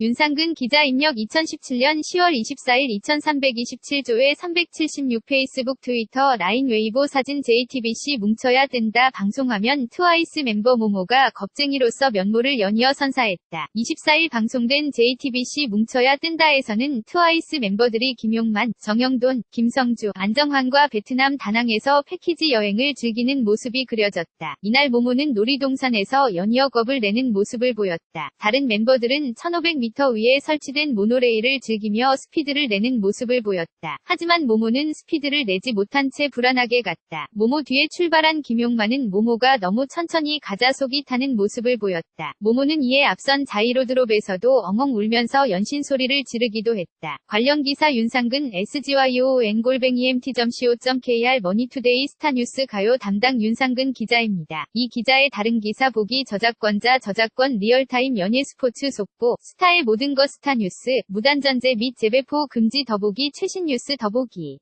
윤상근 기자 입력 2017년 10월 24일 2327조에 376 페이스북 트위터 라인 웨이보 사진 JTBC 뭉쳐야 뜬다 방송하면 트와이스 멤버 모모가 겁쟁이로서 면모를 연이어 선사했다. 24일 방송된 JTBC 뭉쳐야 뜬다에서는 트와이스 멤버들이 김용만, 정영돈, 김성주, 안정환과 베트남 다낭에서 패키지 여행을 즐기는 모습이 그려졌다. 이날 모모는 놀이동산에서 연이어 겁을 내는 모습을 보였다. 다른 멤버들은 1500m 위에 설치된 모노레일을 즐기며 스피드를 내는 모습을 보였다. 하지만 모모는 스피드를 내지 못한 채 불안하게 갔다. 모모 뒤에 출발한 김용만은 모모가 너무 천천히 가자 속이 타는 모습을 보였다. 모모는 이에 앞선 자이로드롭에서도 엉엉 울면서 연신 소리를 지르기도 했다. 관련 기사 윤상근 SGYON 골뱅이 mt.co.kr 머니투데이 스타뉴스 가요 담당 윤상근 기자입니다. 이 기자의 다른 기사 보기 저작권자 저작권 리얼타임 연예 스포츠 속보 모든 것 스타뉴스 무단전제 및 재배포 금지 더보기 최신 뉴스 더보기